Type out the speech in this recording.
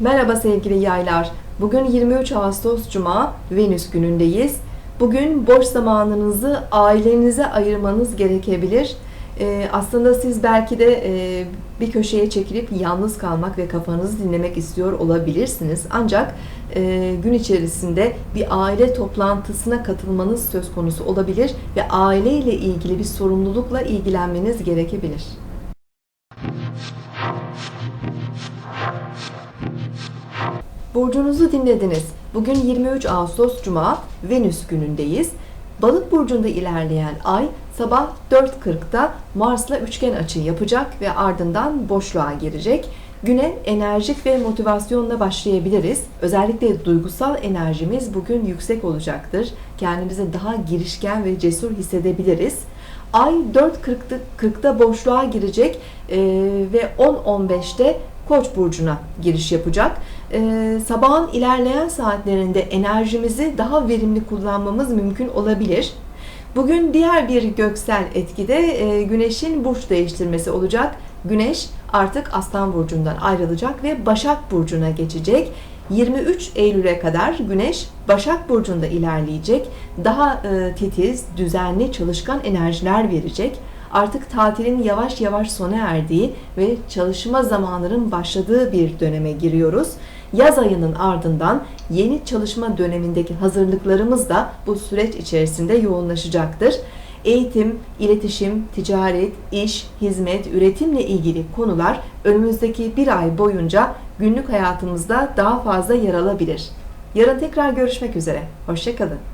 Merhaba sevgili yaylar. Bugün 23 Ağustos Cuma, Venüs günündeyiz. Bugün boş zamanınızı ailenize ayırmanız gerekebilir. Ee, aslında siz belki de e, bir köşeye çekilip yalnız kalmak ve kafanızı dinlemek istiyor olabilirsiniz. Ancak e, gün içerisinde bir aile toplantısına katılmanız söz konusu olabilir ve aile ile ilgili bir sorumlulukla ilgilenmeniz gerekebilir. Burcunuzu dinlediniz. Bugün 23 Ağustos Cuma, Venüs günündeyiz. Balık burcunda ilerleyen ay sabah 4.40'da Mars'la üçgen açı yapacak ve ardından boşluğa girecek. Güne enerjik ve motivasyonla başlayabiliriz. Özellikle duygusal enerjimiz bugün yüksek olacaktır. Kendimizi daha girişken ve cesur hissedebiliriz. Ay 4.40'da boşluğa girecek ve 10.15'te Koç burcuna giriş yapacak. Ee, sabahın ilerleyen saatlerinde enerjimizi daha verimli kullanmamız mümkün olabilir. Bugün diğer bir göksel etkide e, Güneş'in burç değiştirmesi olacak. Güneş artık Aslan burcundan ayrılacak ve Başak burcuna geçecek. 23 Eylül'e kadar Güneş Başak burcunda ilerleyecek. Daha e, titiz, düzenli, çalışkan enerjiler verecek artık tatilin yavaş yavaş sona erdiği ve çalışma zamanının başladığı bir döneme giriyoruz. Yaz ayının ardından yeni çalışma dönemindeki hazırlıklarımız da bu süreç içerisinde yoğunlaşacaktır. Eğitim, iletişim, ticaret, iş, hizmet, üretimle ilgili konular önümüzdeki bir ay boyunca günlük hayatımızda daha fazla yer alabilir. Yarın tekrar görüşmek üzere. Hoşçakalın.